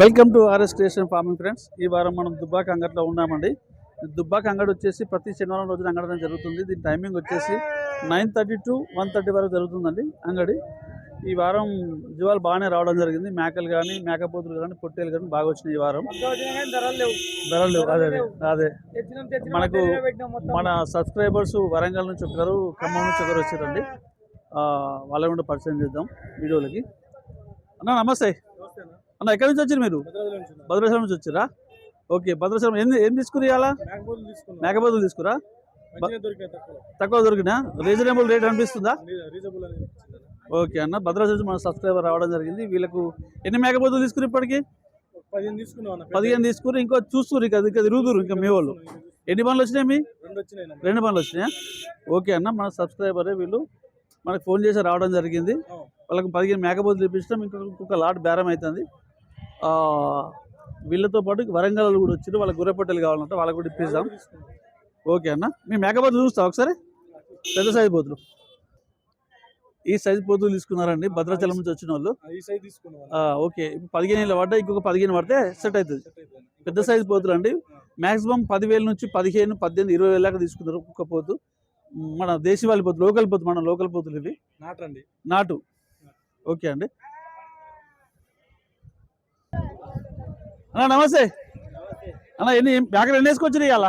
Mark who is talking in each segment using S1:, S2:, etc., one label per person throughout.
S1: Welcome to RS creation farming friends. ఈ వారం మనం దుబ్బాక అంగట్లో ఉన్నామండి. దుబ్బాక అంగడి వచ్చేసి ప్రతి శనివారం రోజున అంగడం జరుగుతుంది. దీని టైమింగ్ వచ్చేసి nine thirty to one thirty వరకు జరుగుతుందండి అంగడి. ఈ వారం జీవాలు బాగానే రావడం జరిగింది. మేకలు కానీ మేకపోతులు కానీ పొట్టేలు కానీ బాగా వచ్చినాయి ఈ వారం.
S2: ధరలు లేవు.
S1: లేవు. అదే అదే అదే. మనకు మన సబ్స్క్రైబర్స్ వరంగల్ నుంచి ఒకరు ఖమ్మం నుంచి ఒకరు వచ్చారండి. వాళ్ళ కూడా పరిచయం చేద్దాం వీడియోలకి. అన్న నమస్తే. అన్న ఎక్కడి నుంచి వచ్చారు మీరు. భద్రాచలం నుంచి వచ్చారా? ఓకే భద్రాచలం ఏం ఏం తీసుకుని ఇవాళ?
S2: మేకపోతులు
S1: తీసుకురా?
S2: తక్కువ.
S1: దొరికినా? రీజనబుల్ రేట్ అనిపిస్తుందా. ఓకే అన్న భద్రాచలం మన సబ్స్క్రైబర్ రావడం జరిగింది. వీళ్ళకు ఎన్ని మేకపోతులు తీసుకుని ఇప్పటికి?
S2: పదిహేను
S1: తీసుకుని ఇంకో చూస్తున్నారు ఇక ఇంకా తిరుగుతురు ఇంకా మీ వాళ్ళు. ఎన్ని పనులు వచ్చినాయి మీ?
S2: రెండు
S1: పనులు వచ్చినాయా? ఓకే అన్న మన సబ్స్క్రైబరే వీళ్ళు. మనకు ఫోన్ చేసి రావడం జరిగింది. వాళ్ళకి పదిహేను మేకపోతులు ఇప్పించడం ఇంకొక ఇంకొక లాట్ బేరం అవుతుంది. వీళ్ళతో పాటు వరంగల్ వాళ్ళు కూడా వచ్చారు వాళ్ళకి గుర్రపట్టెలు కావాలంటే వాళ్ళకి కూడా ఇప్పిస్తాం. ఓకే అన్న. మీ మేకపోతులు చూస్తా ఒకసారి. పెద్ద సైజు పోతులు ఈ సైజు పోతులు తీసుకున్నారండి. భద్రాచలం నుంచి వచ్చిన వాళ్ళు. ఓకే. పదిహేను ఏళ్ళు పడ్డా ఇంకొక పదిహేను పడితే సెట్ అవుతుంది. పెద్ద సైజు పోతులు అండి. మాక్సిమం పదివేల నుంచి పదిహేను పద్దెనిమిది ఇరవై వేల దాకా తీసుకున్నారు ఒక్కొక్క పోతు మన దేశవాళి పోతు లోకల్ పోతు మన లోకల్ పోతులు ఇవి.
S2: నాటండి
S1: నాటు. ఓకే అండి. అన్న నమస్తే. అన్న ఎన్ని మేకలు ఎన్ని వేసుకొచ్చినాయి ఇవాళ?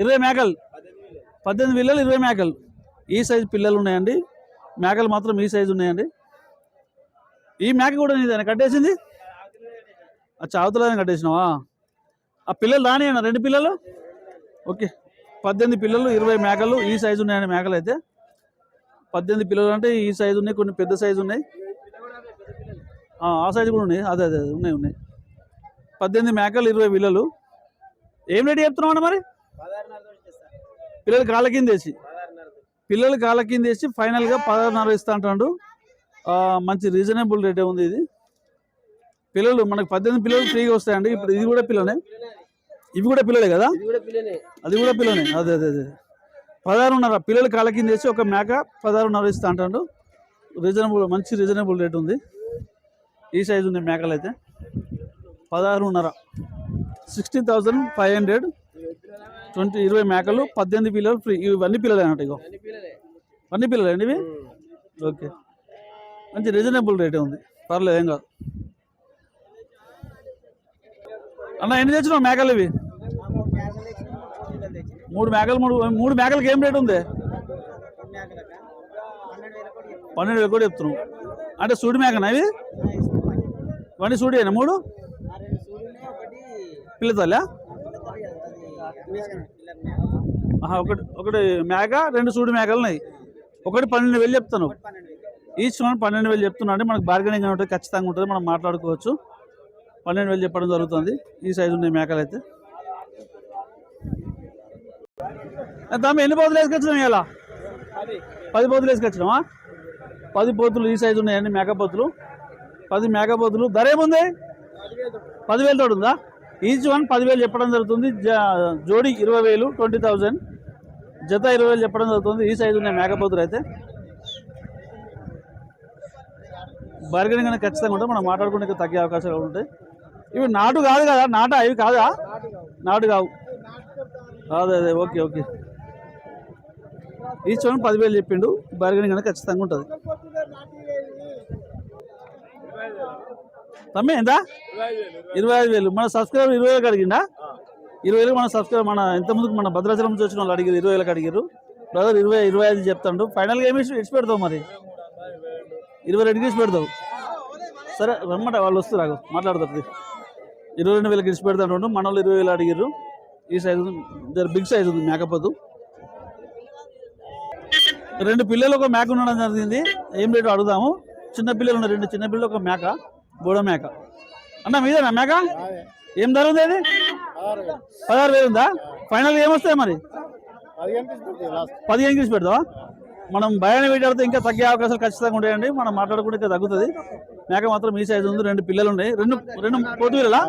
S1: ఇరవై మేకలు. పద్దెనిమిది పిల్లలు ఇరవై మేకలు. ఈ సైజు పిల్లలు ఉన్నాయండి. మేకలు మాత్రం ఈ సైజు ఉన్నాయండి. ఈ మేక కూడా నీదేనా కట్టేసింది? అచ్చా అవతలని కట్టేసినావా? ఆ పిల్లలు రాని రెండు పిల్లలు? ఓకే. పద్దెనిమిది పిల్లలు ఇరవై మేకలు ఈ సైజు ఉన్నాయండి మేకలు అయితే పద్దెనిమిది పిల్లలు అంటే ఈ సైజు ఉన్నాయి కొన్ని పెద్ద సైజు ఉన్నాయి. ఆ, సైజు కూడా ఉన్నాయి. అదే అదే అదే, ఉన్నాయి ఉన్నాయి. పద్దెనిమిది మేకలు ఇరవై పిల్లలు ఏం రేట్ చెప్తున్నావు మరి? పిల్లలు కాళ్ళ కింద వేసి. పిల్లలు కాళ్ళ కింద వేసి ఫైనల్గా పదహారున్నర ఇస్తా అంటాడు మంచి రీజనబుల్ రేటే ఉంది ఇది. పిల్లలు మనకు పద్దెనిమిది పిల్లలు ఫ్రీగా వస్తాయండి. ఇప్పుడు ఇది కూడా పిల్లనే ఇవి కూడా పిల్లలే కదా? అది కూడా పిల్లనే అదే అదే అదే. పదహారున్నర. పిల్లలు కాళ్ళ కింద వేసి ఒక మేక పదహారున్నర ఇస్తా అంటాడు రీజనబుల్ మంచి రీజనబుల్ రేట్ ఉంది. ఈ సైజు ఉంది మేకలు అయితే పదహారున్నర. Sixteen thousand five hundred. Twenty ఇరవై మేకలు పద్దెనిమిది పిల్లలు ఫ్రీ. ఇవన్నీ పిల్లలే అన్నట్టు ఇగో. అన్ని పిల్లలే. అండి ఇవి? ఓకే. మంచి రీజనబుల్ రేటే ఉంది. పర్లేదు ఏం కాదు. అన్న ఎన్ని తెచ్చినావు మేకలు ఇవి? మూడు మేకలు మూడు మూడు మేకలకి ఏం రేట్ ఉంది? పన్నెండు వేలు కూడా చెప్తున్నావు అంటే సూడి మేకనా ఇవి? ఇవన్నీ సూడి మూడు? పిల్లతల్లా ఒకటి ఒకటి మేక రెండు సూడు మేకలు ఉన్నాయి ఒకటి పన్నెండు వేలు చెప్తాను. ఈచ్ వన్ పన్నెండు వేలు చెప్తున్నా అంటే మనకు బార్గెనింగ్ ఉంటుంది ఖచ్చితంగా ఉంటుంది మనం మాట్లాడుకోవచ్చు. పన్నెండు వేలు చెప్పడం జరుగుతుంది. ఈ సైజు ఉన్నాయి మేకలు అయితే తమ్మి ఎన్ని పోతులు వేసుకొచ్చినాం ఇలా పది పోతులు వేసుకొచ్చినావా? పది పోతులు ఈ సైజు ఉన్నాయండి మేక పోతులు పది మేకపోతులు ధర ఏముంది? పదివేలు తోడు ఉందా? ఈచ్ వన్ పదివేలు చెప్పడం జరుగుతుంది. జ- జోడి ఇరవై వేలు ట్వంటీ థౌజండ్. జత ఇరవై వేలు చెప్పడం జరుగుతుంది. ఈ సైజు ఉన్నాయి మేకపోతులు అయితే. బర్గని అనేది ఖచ్చితంగా ఉంటుంది మనం మాట్లాడుకుంటే తగ్గే అవకాశాలు ఉంటాయి. ఇవి నాటు కాదు కదా? నాట? ఇవి కాదా? నాటు కావు. అదే అదే. Okay okay. ఈచ్ వన్ పదివేలు చెప్పిండు. బర్గని అనేది ఖచ్చితంగా ఉంటుంది. తమ్మే ఎంత? ఇరవై ఐదు వేలు. మన సబ్స్క్రైబర్ ఇరవై వేలకు అడిగిందా ఇరవై వేలు మన సబ్స్క్రైబర్ మన ఇంతకుముందుకు మన భద్రాచలం నుంచి వచ్చిన వాళ్ళు అడిగారు ఇరవై వేలకు అడిగారు బ్రదర్ ఇరవై ఇరవై ఐదు చెప్తాడు. ఫైనల్గా ఏమి ఇచ్చి పెడతావు మరి? ఇరవై రెండుకి ఇచ్చి పెడతావు. సరే రమ్మట వాళ్ళు వస్తారు మాట్లాడతారు ఇరవై రెండు వేలకి ఇచ్చి పెడతాడు. మన వాళ్ళు ఇరవై వేలు అడిగారు ఈ సైజు జర బిగ్ సైజు ఉంది మేకపోతు రెండు పిల్లలు ఒక మేక ఉండడం జరిగింది. ఏం రేటు అడుగుదాము? చిన్న పిల్లలు ఉన్నాయి రెండు చిన్న పిల్లలు ఒక మేక. బోడ మేక. అన్న మీదేనా మేక? ఏం ధర ఉంది అది? పదహారు వేలు ఉందా? ఫైనల్ ఏమొస్తాయి మరి? పదిహేను తీసి పెడతావా? మనం భయాన్ని పెట్టాడితే ఇంకా తగ్గే అవకాశాలు ఖచ్చితంగా ఉంటాయండి. మనం మాట్లాడుకుంటే ఇంకా తగ్గుతుంది. మేక మాత్రం ఈ సైజు ఉంది రెండు పిల్లలు ఉన్నాయి. రెండు రెండు పిల్లలా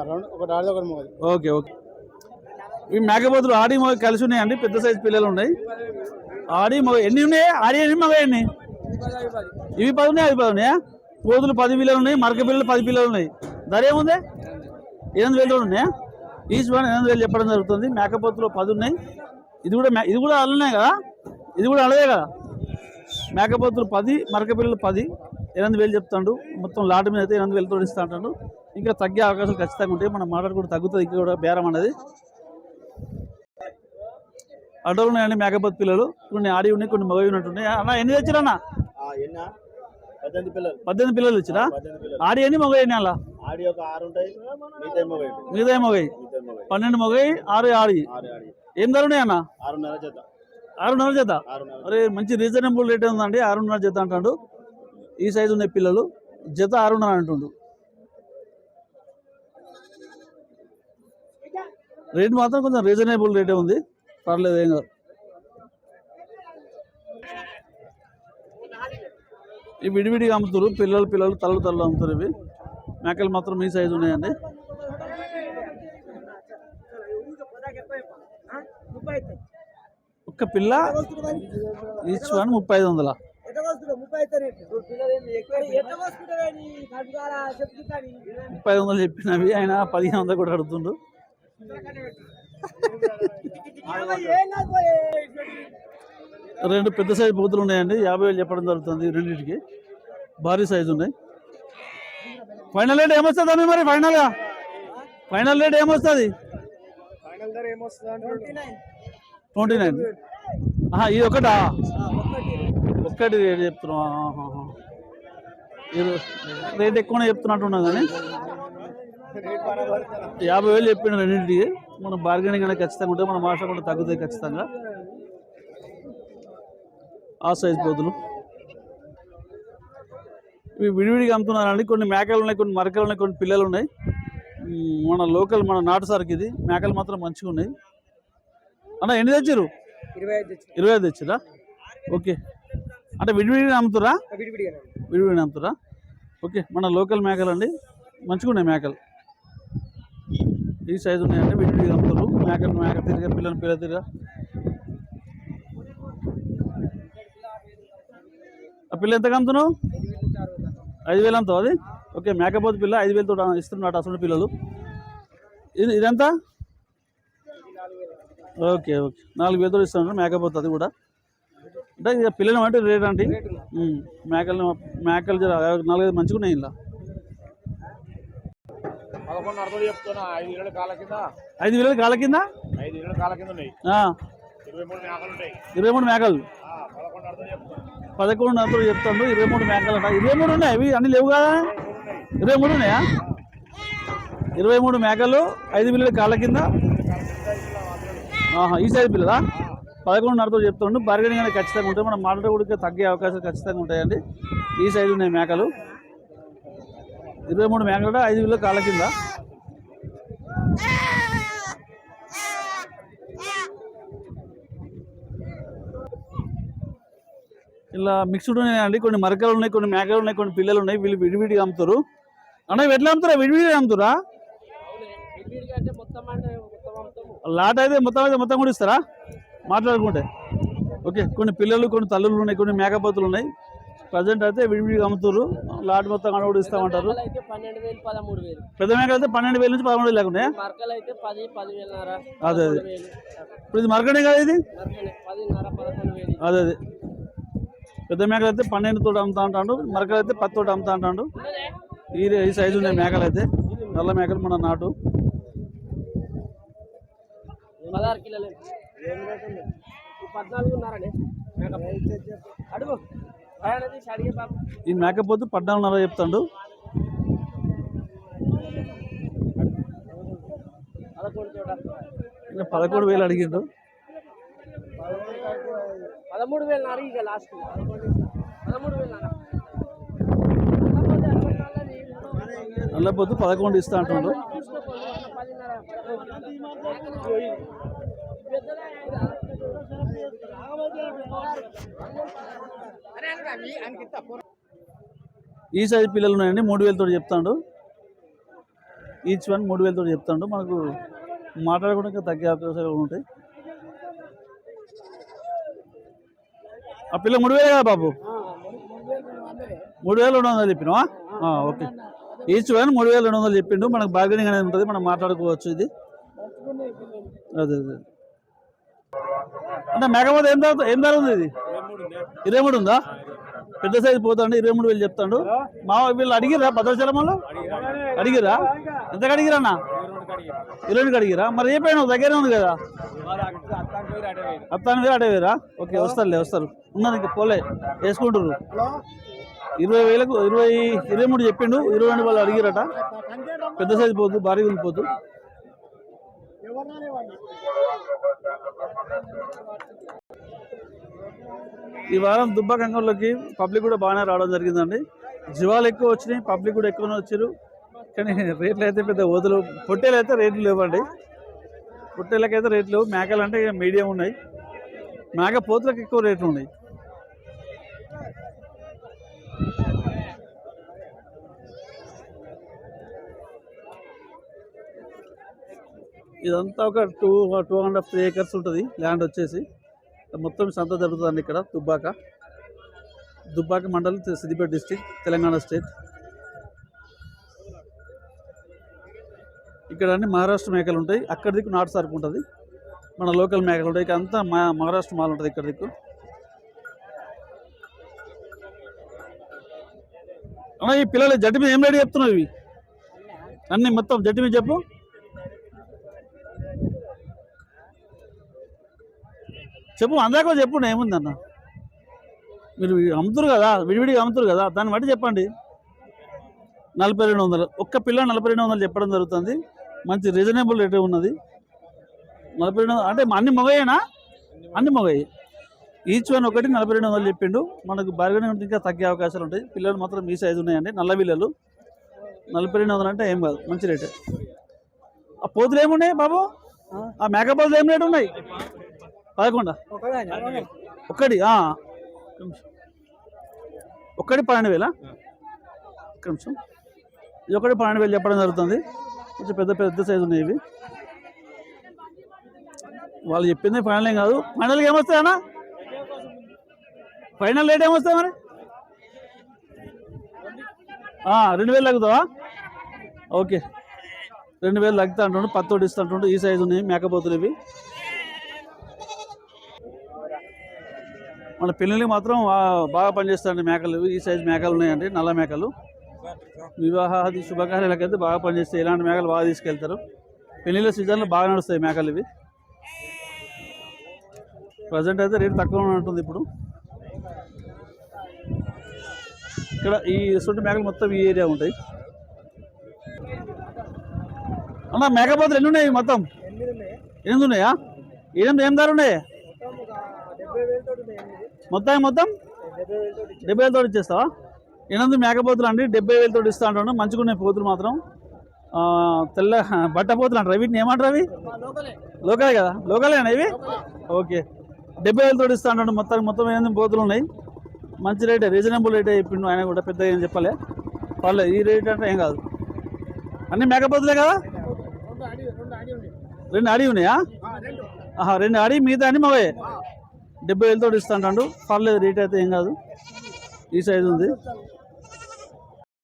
S2: ఒకటి మగది.
S1: Okay okay. ఈ మేకపోతులు ఆడి మగ కలిసి ఉన్నాయండి. పెద్ద సైజు పిల్లలు ఉన్నాయి. ఆడి మగ ఎన్ని ఉన్నాయి? ఆడి ఎన్ని మగ ఎన్ని? ఇవి పది ఉన్నాయి? అవి పది ఉన్నాయా? కోతులు పది పిల్లలు ఉన్నాయి మరక పిల్లలు పది పిల్లలు ఉన్నాయి. ధర ఏముంది? ఎనిమిది వేలు కూడా ఉన్నాయా. ఈచ్ వన్ ఎనిమిది వేలు చెప్పడం జరుగుతుంది. మేకపోతులు పది ఉన్నాయి. ఇది కూడా మే- ఇది కూడా అల్లనే కదా? ఇది కూడా అలాగే కదా? మేకపోతులు పది మరక పిల్లలు పది ఎనిమిది వేలు చెప్తాడు. మొత్తం లాట్ మీద అయితే ఎనిమిది వేలతో తోడిస్తా అంటాడు. ఇంకా తగ్గే అవకాశాలు ఖచ్చితంగా ఉంటాయి. మనం మాట్లాడుకుంటే తగ్గుతుంది. ఇంకా కూడా బేరం అనేది అడ్డలు ఉన్నాయండి మేకపోతు పిల్లలు. కొన్ని ఆడి ఉన్నాయి కొన్ని మగవి ఉన్నట్టున్నాయి అన్న ఎన్ని తెచ్చారన్నా?
S2: ఎన్న? పద్దెనిమిది పిల్లలు.
S1: పిల్లలు ఆడి ఎన్ని ఎన్ని అలా
S2: ఆరు మిగతా మొగై
S1: మిగతా మగవి
S2: మిగతా మొగై
S1: పన్నెండు మగవి ఆరు ఆడి.
S2: ఆరు
S1: ఏం ధర ఉన్నాయి అన్న?
S2: ఆరున్నర జత.
S1: ఆరున్నర
S2: ఆరున్నర
S1: అరే మంచి రీజనబుల్ రేట్ ఉందండి ఆరున్నర జత అంటాడు. ఈ సైజు ఉన్నాయి పిల్లలు జత ఆరున్నర అంటుండు. రేట్ మాత్రం కొంచెం రీజనబుల్ రేటే ఉంది. పర్లేదు ఏం కాదు. ఇవి విడివిడిగా అమ్ముతారు. పిల్లలు పిల్లలు తలలు తల్లు అమ్ముతారు ఇవి. మేకలు మాత్రం ఈ సైజు ఉన్నాయండి. ఒక్క పిల్ల ఈచ్ వన్ ముప్పై ఐదు వందల ముప్పై ఐదు వందలు చెప్పినవి ఆయన పదిహేను వందలు కూడా అడుగుతుండు రెండు పెద్ద సైజు బూతులు ఉన్నాయండి. యాభై వేలు చెప్పడం జరుగుతుంది రెండింటికి. భారీ సైజు ఉన్నాయి. ఫైనల్ రేట్ ఏమొస్తుంది అమ్మ మరి ఫైనల్గా ఫైనల్ రేట్ ఏమొస్తుంది?
S2: ఫైనల్ ధర ఏమొస్తుంది
S1: ట్వంటీ నైన్ ఇది ఒకటా? ఒక్కటి రేట్ చెప్తున్నాం. రేట్ ఎక్కువనే చెప్తున్నట్టున్నాం కానీ. యాభై వేలు చెప్పిండు రెండింటికి. మనం బార్గెనింగ్ అనేది ఖచ్చితంగా ఉంటే మన మాస్టర్ కూడా తగ్గుతాయి ఖచ్చితంగా. ఆ సైజ్ పోతులు ఇవి విడివిడిగా అమ్ముతున్నారండి. కొన్ని మేకలు ఉన్నాయి కొన్ని మరకలు ఉన్నాయి కొన్ని పిల్లలు ఉన్నాయి. మన లోకల్ మన నాటు సరుకు ఇది. మేకలు మాత్రం మంచిగా ఉన్నాయి. అన్న ఎన్ని తెచ్చారు
S2: ఇరవై ఐదు
S1: తెచ్చిరా ఓకే. అంటే విడివిడిగా అమ్ముతురా
S2: విడివిడిగా
S1: అమ్ముతురా ఓకే మన లోకల్ మేకలు అండి మంచిగా ఉన్నాయి మేకలు. ఈ సైజు ఉన్నాయండి విడివిడిగా అమ్ముతారు. మేకలు మేక తిరిగా పిల్లలు పిల్ల తిరిగా ఆ పిల్ల ఎంతకు అమ్ముతున్నావు ఐదు వేలు అమ్ముతావు అది? ఓకే మేకపోతు పిల్ల ఐదు వేలతో ఇస్తున్నాడు అసలు పిల్లలు. ఇది ఇదంతా? Okay okay. నాలుగు వేలతో ఇస్తున్నాడు మేకపోతు అది కూడా. అంటే ఇక పిల్లలు అంటే రేట్ అంటే? ఉమ్, మేకలు మేకలు నాలుగైదు మంచిగా ఉన్నాయి ఇలా.
S2: ఐదు
S1: వేలు కాల కింద.
S2: ఇరవై మూడు మేకలు పదకొండు అర్థం
S1: చెప్తాడు ఇరవై మూడు మేకలు అంట ఇరవై మూడు ఉన్నాయి అవి అన్ని లేవు కదా? ఇరవై మూడు ఉన్నాయా? ఇరవై మూడు మేకలు ఐదు పిల్లల కాళ్ళ కింద? ఈ సైజు పిల్లలా పదకొండున్నరతో చెప్తుండు బార్గెనింగ్ అనేది ఖచ్చితంగా ఉంటుంది. మనం మాట కూడా తగ్గే అవకాశాలు ఖచ్చితంగా ఉంటాయండి. ఈ సైజు ఉన్నాయి మేకలు ఇరవై మూడు మేకలు ఐదు పిల్లల కాళ్ళ కింద. ఇలా మిక్స్డ్ ఉన్నాయండి కొన్ని మరకలు ఉన్నాయి కొన్ని మేకలు ఉన్నాయి కొన్ని పిల్లలు ఉన్నాయి వీళ్ళు విడివిడిగా అమ్ముతారు. అన్న ఎట్లా అమ్ముతారా? విడివిడిగా అమ్ముతారా? లాట్ అయితే మొత్తం అయితే మొత్తం కూడా ఇస్తారా? మాట్లాడుకుంటే. ఓకే కొన్ని పిల్లలు కొన్ని తల్లులు ఉన్నాయి కొన్ని మేకపోతులు ఉన్నాయి. ప్రజెంట్ అయితే విడివిడిగా అమ్ముతారు. లాట్ మొత్తం కూడా కూడా ఇస్తామంటారు. పెద్ద మేకలు అయితే పన్నెండు వేల నుంచి పదమూడు వేలు లేకుండా అదే అదే. ఇప్పుడు ఇది మరకనే కదా ఇది? అదే అదే. పెద్ద మేకలు అయితే పన్నెండు తోటి అమ్ముతా అంటాడు మరకలు అయితే పది తోటి అమ్ముతా అంటాడు ఈ ఈ సైజు ఉన్నాయి మేకలు అయితే నల్ల మేకలు మన నాటు.
S3: పదహారు కిలోలు. ఈ అడుగు. బాబు
S1: ఈ మేకపోతే పద్నాలుగున్నర చెప్తాడు.
S3: పదకొండు
S1: వేలు అడిగిండు.
S3: పదమూడు వేలు నాలుగు ఇక లాస్ట్ పదమూడు వేలు
S1: నల్లబొద్దు పదకొండు ఇస్తా అంటుండు ఈ సైజ్ పిల్లలు ఉన్నాయండి మూడు వేలతో చెప్తాడు. ఈచ్ వన్ మూడు వేలతో చెప్తాడు. మనకు మాట్లాడకుండా తగ్గే అవకాశాలు ఉంటాయి. ఆ పిల్ల మూడు వేలు కదా బాబు? మూడు వేలు రెండు వందలు. చెప్పినావా? ఓకే. ఈచ్ వన్ మూడు వేల రెండు వందలు చెప్పిండు. మనకు బార్గెనింగ్ అనేది ఉంటుంది. మనం మాట్లాడుకోవచ్చు ఇది. అదే అదే. అంటే మేకపోతే ఏం ధర ఏం ధర ఉంది ఇది? ఇరవై మూడు ఉందా? పెద్ద సైజు పోతాండి. ఇరవై మూడు వేలు చెప్తాడు. మా వీళ్ళు అడిగిరా. భద్రాచలంలో అడిగిరా ఎంతకు అడిగిరా అన్న ఇరవైకి అడిగిరా మరి ఏ పైన? దగ్గరే ఉంది కదా. అత్తాను వేరు అడే వేరా ఓకే వస్తారులే వస్తారు. ఉన్నారు ఇంకా పోలే వేసుకుంటారు ఇరవై వేలకు ఇరవై ఇరవై మూడు చెప్పిండు ఇరవై రెండు వాళ్ళు అడిగిరట. పెద్ద సైజు పోతు భారీగా ఉంది పోదు. ఈ వారం దుబ్బ కంగంలోకి పబ్లిక్ కూడా బాగానే రావడం జరిగిందండి. జీవాలు ఎక్కువ వచ్చినాయి పబ్లిక్ కూడా ఎక్కువనే వచ్చారు. కానీ రేట్లు అయితే పెద్ద వదులు. పొట్టేలు అయితే రేట్లు లేవండి. పొట్టేళ్ళకైతే రేట్లు లేవు మేకలు అంటే ఇక మీడియం ఉన్నాయి. మేక పోతులకు ఎక్కువ రేట్లు ఉన్నాయి. ఇదంతా ఒక two two and half three acres ఉంటుంది. ల్యాండ్ వచ్చేసి. మొత్తం సంత జరుగుతుందండి ఇక్కడ దుబ్బాక. దుబ్బాక మండలం సిద్దిపేట డిస్టిక్ తెలంగాణ స్టేట్. ఇక్కడ అన్ని మహారాష్ట్ర మేకలు ఉంటాయి. అక్కడ దిక్కు నాటు సరుకు ఉంటుంది. మన లోకల్ మేకలు ఉంటాయి. ఇక అంతా మా మహారాష్ట్ర మాల్ ఉంటుంది ఇక్కడ దిక్కు. అన్న ఈ పిల్లలు జడ్డి మీద ఏం రేటు చెప్తున్నావు ఇవి? అన్ని మొత్తం జడ్డి మీద చెప్పు. చెప్పు అందాక చెప్పు ఏముంది అన్న మీరు అమ్ముతురు కదా విడివిడిగా అమ్ముతురు కదా దాన్ని బట్టి చెప్పండి. నలభై రెండు వందలు. ఒక్క పిల్ల నలభై రెండు వందలు చెప్పడం జరుగుతుంది. మంచి రీజనబుల్ రేట్ ఉన్నది. నలభై రెండు వందలు అంటే అన్ని మొగయేనా అన్ని మొగయి ఈచ్ వన్ ఒకటి నలభై రెండు వందలు చెప్పిండు. మనకు బార్గెనింగ్ ఉంటే ఇంకా తగ్గే అవకాశాలు ఉంటాయి. పిల్లలు మాత్రం ఈ సైజు ఉన్నాయండి. నల్ల పిల్లలు. నలభై రెండు వందలు అంటే ఏం కాదు. మంచి రేటే ఆ పోతులు ఏమున్నాయి బాబు? ఆ? మేక పోతులు ఏం రేటు ఉన్నాయి? పదకొండా? ఒక్కటి ఆ. ఒక్క నిమిషం. ఒక్కటి పన్నెండు వేలా? ఒక్క నిమిషం. ఇది ఒకటి పన్నెండు వేలు చెప్పడం జరుగుతుంది. కొంచెం పెద్ద పెద్ద సైజు ఉన్నాయి ఇవి. వాళ్ళు చెప్పింది ఫైనల్ ఏం కాదు. ఫైనల్గా ఏమొస్తాయి అన్న? ఫైనల్ రేట్ ఏమొస్తాయి మరి? రెండు వేలు తగ్గుతావా? ఓకే రెండు వేలు తగ్గుతా అంటుండు పత్తోటి ఇస్తా అంటుండు. ఈ సైజు ఉన్నాయి మేకపోతులు ఇవి. మన పెళ్ళిళ్ళకి మాత్రం బాగా పనిచేస్తాయండి మేకలు ఈ సైజు మేకలు ఉన్నాయండి నల్ల మేకలు. వివాహాది శుభకార్యాలకైతే బాగా పనిచేస్తాయి. ఇలాంటి మేకలు బాగా తీసుకెళ్తారు? పెళ్ళిళ్ళ సీజన్లో బాగా నడుస్తాయి మేకలు ఇవి. ప్రజెంట్ అయితే రేట్ తక్కువ ఉంటుంది ఇప్పుడు. ఇక్కడ ఈ సొంటి మేకలు మొత్తం ఈ ఏరియా ఉంటాయి. అన్న మేకపోతులు ఎన్ని ఉన్నాయి మొత్తం? ఎనిమిది ఉన్నాయా? ఎనిమిది ఏం ధర ఉన్నాయి? మొత్తం మొత్తం? డెబ్బై వేలతో ఇచ్చేస్తావా? ఎనిమిది మేకపోతులు అండి డెబ్బై వేలతో ఇస్తా అంటాను మంచిగున్నాయి పోతులు మాత్రం. తెల్ల బట్ట పోతులు అంటారు. వీటిని ఏమంటారు అవి? లోకలే కదా? లోకలే అండి ఇవి? ఓకే. డెబ్బై వేలతో ఇస్తా అంటాడు. మొత్తం మొత్తం ఎనిమిది పోతులు ఉన్నాయి. మంచి రేటే రీజనబుల్ రేటే చెప్పిండు ఆయన కూడా పెద్దగా ఏం చెప్పలే. పర్లేదు ఈ రేట్ అంటే ఏం కాదు. అన్ని మేకపోతులే కదా? రెండు అడి ఉన్నాయా? ఆహా రెండు అడి మిగతా అన్ని మావే. డెబ్బై వేలతో ఇస్తాంటాడు పర్లేదు రేట్ అయితే ఏం కాదు. ఈ సైజు ఉంది.